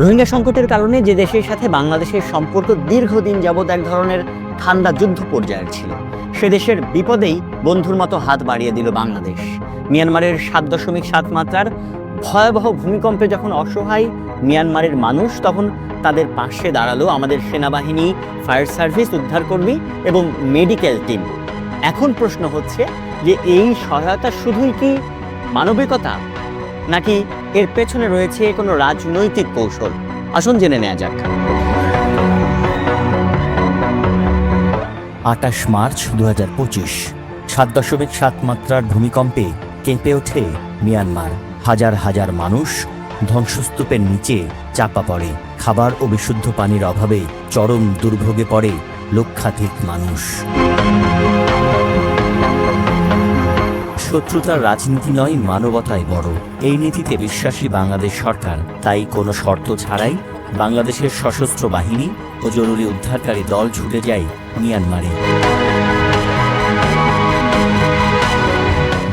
রোহিঙ্গা সংকটের কারণে যে দেশের সাথে বাংলাদেশের সম্পর্ক দীর্ঘদিন যাবৎ এক ধরনের ঠান্ডা যুদ্ধ পর্যায়ের ছিল, সে দেশের বিপদেই বন্ধুর মতো হাত বাড়িয়ে দিল বাংলাদেশ। মিয়ানমারের সাত দশমিক সাত মাত্রার ভয়াবহ ভূমিকম্পে যখন অসহায় মিয়ানমারের মানুষ, তখন তাদের পাশে দাঁড়াল আমাদের সেনাবাহিনী, ফায়ার সার্ভিস, উদ্ধারকর্মী এবং মেডিকেল টিম। এখন প্রশ্ন হচ্ছে যে এই সহায়তা শুধুই কি মানবিকতা নাকি এর পেছনে রয়েছে কোনো রাজনৈতিক কৌশল? আসুন জেনে নেওয়া যাক। আটাশ মার্চ দু হাজার পঁচিশ, সাত দশমিক সাত মাত্রার ভূমিকম্পে কেঁপে ওঠে মিয়ানমার। হাজার হাজার মানুষ ধ্বংসস্তূপের নিচে চাপা পড়ে। খাবার ও বিশুদ্ধ পানির অভাবে চরম দুর্ভোগে পড়ে লক্ষাধিক মানুষ। শত্রুতার রাজনীতি নয় মানবতায় বড়। এই নীতিতে বিশ্বাসী বাংলাদেশ সরকার। তাই কোনো শর্ত ছাড়াই বাংলাদেশের সশস্ত্র বাহিনী ও জরুরি উদ্ধারকারী দল ছুটে যায় মিয়ানমারে।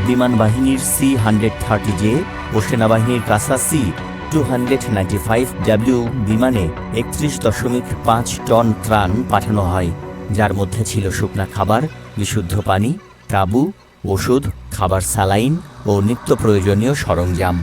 বিমান বাহিনীর সি হান্ড্রেড থার্টি জে ও সেনাবাহিনীর CASA C two hundred ninety five W বিমানে একত্রিশ দশমিক পাঁচ টন ত্রাণ পাঠানো হয়, যার মধ্যে ছিল শুকনা খাবার, বিশুদ্ধ পানি কাবু ওষুধ, খাবার স্যালাইন ও নিত্য প্রয়োজনীয় সরঞ্জাম।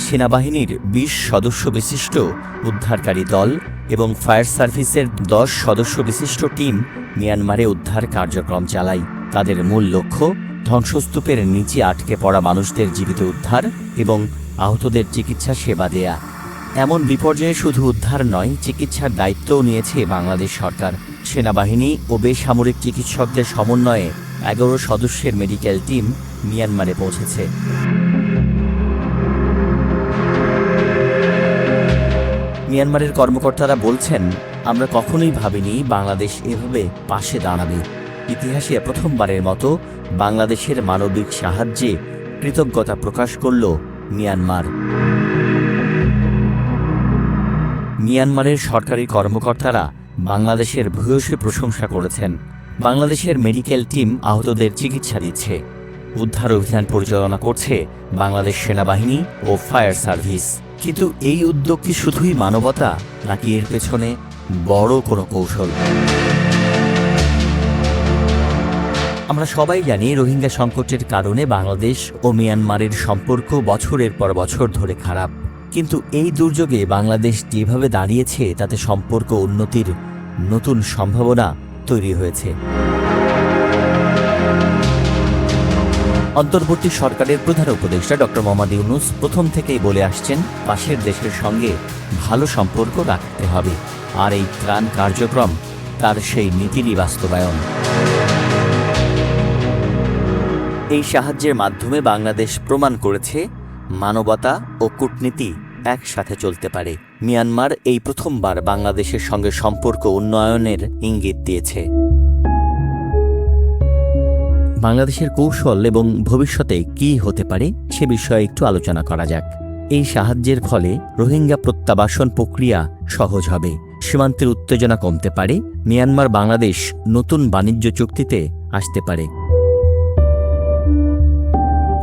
সেনাবাহিনীর বিশ সদস্য বিশিষ্ট উদ্ধারকারী দল এবং ফায়ার সার্ভিসের দশ সদস্য বিশিষ্ট টিম মিয়ানমারে উদ্ধার কার্যক্রম চালায়। তাদের মূল লক্ষ্য, ধ্বংসস্তূপের নিচে আটকে পড়া মানুষদের জীবিত উদ্ধার এবং আহতদের চিকিৎসা সেবা দেয়া। এমন বিপর্যয়ে শুধু উদ্ধার নয়, চিকিৎসার দায়িত্বও নিয়েছে বাংলাদেশ সরকার। সেনাবাহিনী ও বেসামরিক চিকিৎসকদের সমন্বয়ে এগারো সদস্যের মেডিকেল টিম মিয়ানমারে পৌঁছেছে। মিয়ানমারের কর্মকর্তারা বলছেন, আমরা কখনোই ভাবিনি বাংলাদেশ এভাবে পাশে দাঁড়াবে। ইতিহাসে প্রথমবারের মতো বাংলাদেশের মানবিক সাহায্যে কৃতজ্ঞতা প্রকাশ করল মিয়ানমার। মিয়ানমারের সরকারি কর্মকর্তারা বাংলাদেশের ভূয়সী প্রশংসা করেছেন। বাংলাদেশের মেডিকেল টিম আহতদের চিকিৎসা দিচ্ছে। উদ্ধার অভিযান পরিচালনা করছে বাংলাদেশ সেনাবাহিনী ও ফায়ার সার্ভিস। কিন্তু এই উদ্যোগ কি শুধুই মানবতা, নাকি এর পেছনে বড় কোনো কৌশল? আমরা সবাই জানি রোহিঙ্গা সংকটের কারণে বাংলাদেশ ও মিয়ানমারের সম্পর্ক বছরের পর বছর ধরে খারাপ। কিন্তু এই দুর্যোগে বাংলাদেশ যেভাবে দাঁড়িয়েছে, তাতে সম্পর্ক উন্নতির নতুন সম্ভাবনা তৈরি হয়েছে। অন্তর্বর্তী সরকারের প্রধান উপদেষ্টা ডক্টর মোহাম্মদ ইউনুস প্রথম থেকেই বলে আসছেন, পাশের দেশের সঙ্গে ভালো সম্পর্ক রাখতে হবে। আর এই ত্রাণ কার্যক্রম তার সেই নীতিরই বাস্তবায়ন। এই সাহায্যের মাধ্যমে বাংলাদেশ প্রমাণ করেছে মানবতা ও কূটনীতি একসাথে চলতে পারে। মিয়ানমার এই প্রথমবার বাংলাদেশের সঙ্গে সম্পর্ক উন্নয়নের ইঙ্গিত দিয়েছে। বাংলাদেশের কৌশল এবং ভবিষ্যতে কি হতে পারে সে বিষয়ে একটু আলোচনা করা যাক। এই সাহায্যের ফলে রোহিঙ্গা প্রত্যাবাসন প্রক্রিয়া সহজ হবে। সীমান্তের উত্তেজনা কমতে পারে। মিয়ানমার বাংলাদেশ নতুন বাণিজ্য চুক্তিতে আসতে পারে।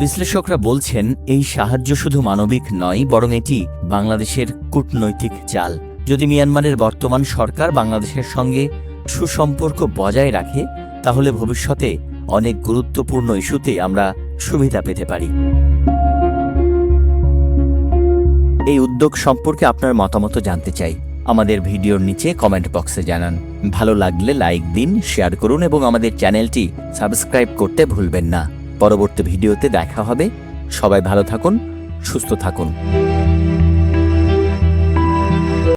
বিশ্লেষকরা বলছেন, এই সাহায্য শুধু মানবিক নয়, বরং এটি বাংলাদেশের কূটনৈতিক চাল। যদি মিয়ানমারের বর্তমান সরকার বাংলাদেশের সঙ্গে সুসম্পর্ক বজায় রাখে, তাহলে ভবিষ্যতে অনেক গুরুত্বপূর্ণ ইস্যুতে আমরা সুবিধা পেতে পারি। এই উদ্যোগ সম্পর্কে আপনার মতামত জানতে চাই। আমাদের ভিডিওর নিচে কমেন্ট বক্সে জানান। ভালো লাগলে লাইক দিন শেয়ার করুন এবং আমাদের চ্যানেলটি সাবস্ক্রাইব করতে ভুলবেন না। পরবর্তী ভিডিওতে দেখা হবে। সবাই ভালো থাকুন সুস্থ থাকুন।